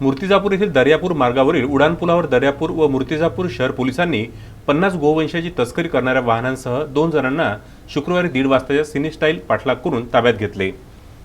मूर्तिजापूर येथील दर्यापूर मार्गावरील उडाणपुलावर दर्यापूर व मूर्तिजापूर शहर पोलिसांनी पन्नास गोवंशाची तस्करी करणाऱ्या वाहनांसह दोन जणांना शुक्रवारी दीड वाजताच्या सिनेस्टाईल पाठलाग करून ताब्यात घेतले.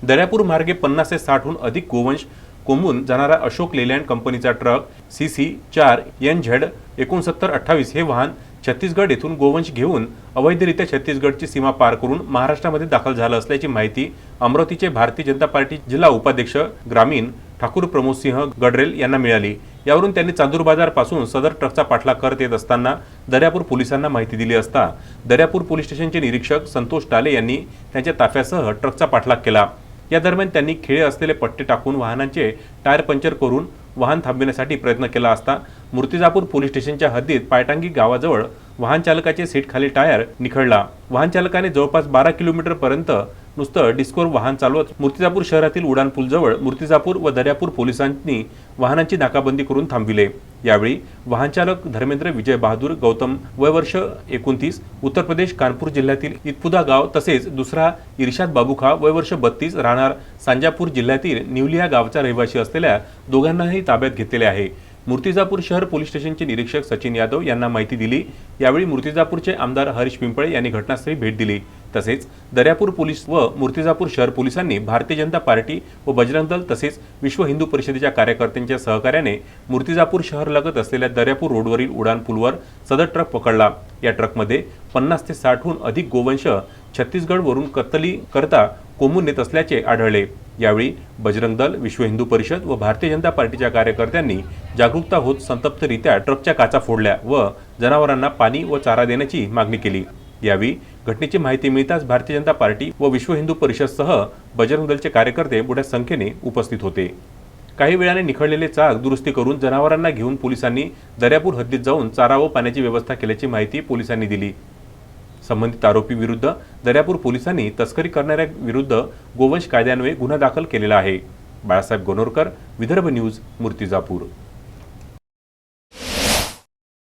दर्यापूर मार्गे पन्नास ते साठहून अधिक गोवंश कोंबून जाणारा अशोक लेलँड कंपनीचा ट्रक सी सी चार एन झेड एकोणसत्तर अठ्ठावीस हे वाहन छत्तीसगड येथून गोवंश घेऊन अवैधरित्या छत्तीसगडची सीमा पार करून महाराष्ट्रामध्ये दाखल झालं असल्याची माहिती अमरावतीचे भारतीय जनता पार्टी जिल्हा उपाध्यक्ष ग्रामीण ठाकूर प्रमोद सिंह गडरेल यांना मिळाली. यावरून त्यांनी चांदूर बाजारपासून सदर ट्रकचा पाठलाग करत येत असताना दर्यापूर पोलिसांना माहिती दिली असता दर्यापूर पोलीस स्टेशनचे निरीक्षक संतोष टाले यांनी त्यांच्या ताफ्यासह ट्रकचा पाठलाग केला. या दरम्यान त्यांनी खिळे असलेले पट्टे टाकून वाहनांचे टायर पंक्चर करून वाहन थांबविण्यासाठी प्रयत्न केला असता मूर्तिजापूर पोलीस स्टेशनच्या हद्दीत पायटांगी गावाजवळ वाहन चालकाचे सीट खाली टायर निखळला. वाहन चालकाने जवळपास बारा किलोमीटर पर्यंत नुसतं डिस्कोर वाहन चालवत मूर्तिजापूर शहरातील उड्डाणपूलजवळ मूर्तिजापूर व दर्यापूर पोलिसांनी वाहनांची नाकाबंदी करून थांबविले. यावेळी वाहनचालक धर्मेंद्र विजय बहादूर गौतम वय वर्ष एकोणतीस उत्तर प्रदेश कानपूर जिल्ह्यातील इतपुदा गाव तसेच दुसरा इर्शाद बाबूखा वय वर्ष बत्तीस राहणार सांजापूर जिल्ह्यातील निवलिया गावचा रहिवासी असलेल्या दोघांनाही ताब्यात घेतलेले आहे. मूर्तिजापूर शहर पोलीस स्टेशनचे निरीक्षक सचिन यादव यांना माहिती दिली. यावेळी मूर्तिजापूरचे आमदार हरीश पिंपळे यांनी घटनास्थळी भेट दिली. तसेच दर्यापूर पोलीस व मूर्तिजापूर शहर पोलिसांनी भारतीय जनता पार्टी व बजरंग दल तसेच विश्व हिंदू परिषदेच्या कार्यकर्त्यांच्या सहकार्याने मूर्तिजापूर शहर लगत असलेल्या दर्यापूर रोडवरील उड्डाणपूलवर सदर ट्रक पकडला. या ट्रकमध्ये पन्नास ते साठहून अधिक गोवंश छत्तीसगडवरून कत्तली करता कोंबून नेत असल्याचे आढळले. यावेळी बजरंग दल विश्व हिंदू परिषद व भारतीय जनता पार्टीच्या कार्यकर्त्यांनी जागरूकता होत संतप्तरित्या ट्रकच्या काचा फोडल्या व जनावरांना पाणी व चारा देण्याची मागणी केली. यावेळी घटनेची माहिती मिळताच भारतीय जनता पार्टी व विश्व हिंदू परिषदसह बजरंग दलचे कार्यकर्ते मोठ्या संख्येने उपस्थित होते. काही वेळाने निखळलेले चाक दुरुस्ती करून जनावरांना घेऊन पोलिसांनी दर्यापूर हद्दीत जाऊन चारा व पाण्याची व्यवस्था केल्याची माहिती पोलिसांनी दिली. संबंधित आरोपी विरुद्ध दर्यापूर पोलिसांनी तस्करी करणाऱ्या विरुद्ध गोवंश कायद्यान्वये गुन्हा दाखल केलेला आहे. बाळासाहेब गोनोरकर विदर्भ न्यूज मूर्तिजापूर.